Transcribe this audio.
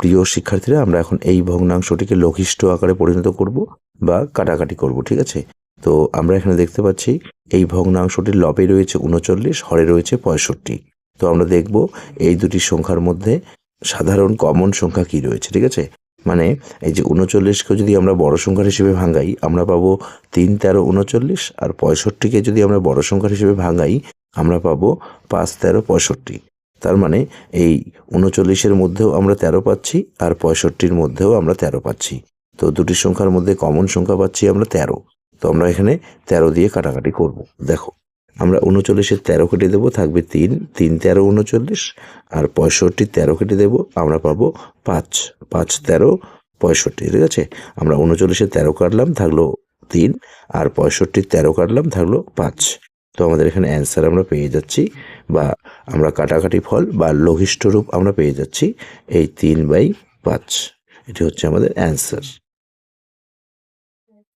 প্রিয় শিক্ষার্থীরা, আমরা এখন এই ভগ্নাংশটিকে লঘিষ্ঠ আকারে পরিণত করব বা কাটাকাটি করব, ঠিক আছে? তো আমরা এখানে দেখতে পাচ্ছি, এই ভগ্নাংশটির লবে রয়েছে উনচল্লিশ, হরে রয়েছে পঁয়ষট্টি। তো আমরা দেখব, এই দুটি সংখ্যার মধ্যে সাধারণ কমন সংখ্যা কি রয়েছে, ঠিক আছে? মানে এই যে উনচল্লিশকে যদি আমরা বড় সংখ্যার হিসেবে ভাঙাই, আমরা পাবো তিন, তেরো, উনচল্লিশ, আর পঁয়ষট্টিকে যদি আমরা বড় সংখ্যার হিসেবে ভাঙাই, আমরা পাবো পাঁচ, তেরো, পঁয়ষট্টি। তার মানে এই উনচল্লিশের মধ্যেও আমরা তেরো পাচ্ছি আর পঁয়ষট্টির মধ্যেও আমরা তেরো পাচ্ছি। তো দুটি সংখ্যার মধ্যে কমন সংখ্যা পাচ্ছি আমরা তেরো। তো আমরা এখানে তেরো দিয়ে কাটাকাটি করব। দেখো, আমরা উনচল্লিশের তেরো কেটে দেবো, থাকবে তিন। তিন তেরো উনচল্লিশ আর পঁয়ষট্টি তেরো কেটে দেবো, আমরা পাবো পাঁচ। পাঁচ তেরো, পঁয়ষট্টি, ঠিক আছে? আমরা উনচল্লিশের তেরো কাটলাম, থাকল তিন। আর পঁয়ষট্টির তেরো কাটলাম, থাকল পাঁচ। তো আমাদের এখানে অ্যান্সার আমরা পেয়ে যাচ্ছি বা আমরা কাটাকাটি ফল বা লঘিষ্ঠ রূপ আমরা পেয়ে যাচ্ছি এই তিন বাই পাঁচ। এটি হচ্ছে আমাদের অ্যান্সার